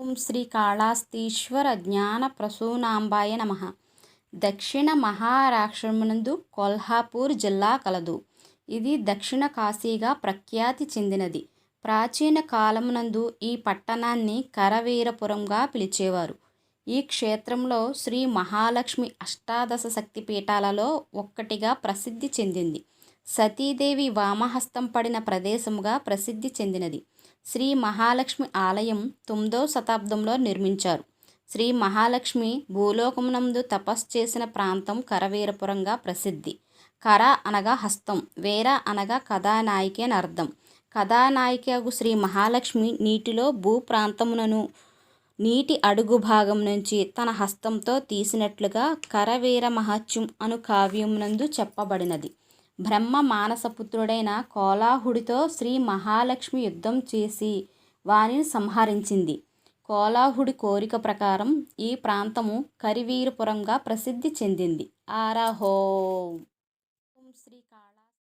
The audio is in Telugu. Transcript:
ఓం శ్రీ కాళాస్తీశ్వర జ్ఞాన ప్రసూనాంబాయ నమ. దక్షిణ మహారాష్ట్రమునందు కొల్హాపూర్ జిల్లా కలదు. ఇది దక్షిణ కాశీగా ప్రఖ్యాతి చెందినది. ప్రాచీన కాలమునందు ఈ పట్టణాన్ని కరవీరపురంగా పిలిచేవారు. ఈ క్షేత్రంలో శ్రీ మహాలక్ష్మి అష్టాదశ శక్తి పీఠాలలో ఒక్కటిగా ప్రసిద్ధి చెందింది. సతీదేవి వామహస్తం పడిన ప్రదేశముగా ప్రసిద్ధి చెందినది. శ్రీ మహాలక్ష్మి ఆలయం తొమ్మిదో శతాబ్దంలో నిర్మించారు. శ్రీ మహాలక్ష్మి భూలోకమునందు తపస్సు చేసిన ప్రాంతం కరవీరపురంగా ప్రసిద్ధి. కర అనగా హస్తం వేర అనగా కథానాయికి అని అర్థం. కథానాయికకు శ్రీ మహాలక్ష్మి నీటిలో భూ ప్రాంతమునను నీటి అడుగు భాగం నుంచి తన హస్తంతో తీసినట్లుగా కరవీర మహత్యం అను కావ్యమునందు చెప్పబడినది. బ్రహ్మ మానసపుత్రుడైన కోలాహుడితో శ్రీ మహాలక్ష్మి యుద్ధం చేసి వారిని సంహరించింది. కోలాహుడి కోరిక ప్రకారం ఈ ప్రాంతము కరివీరపురంగా ప్రసిద్ధి చెందింది. ఆరాహో. శ్రీ కాళ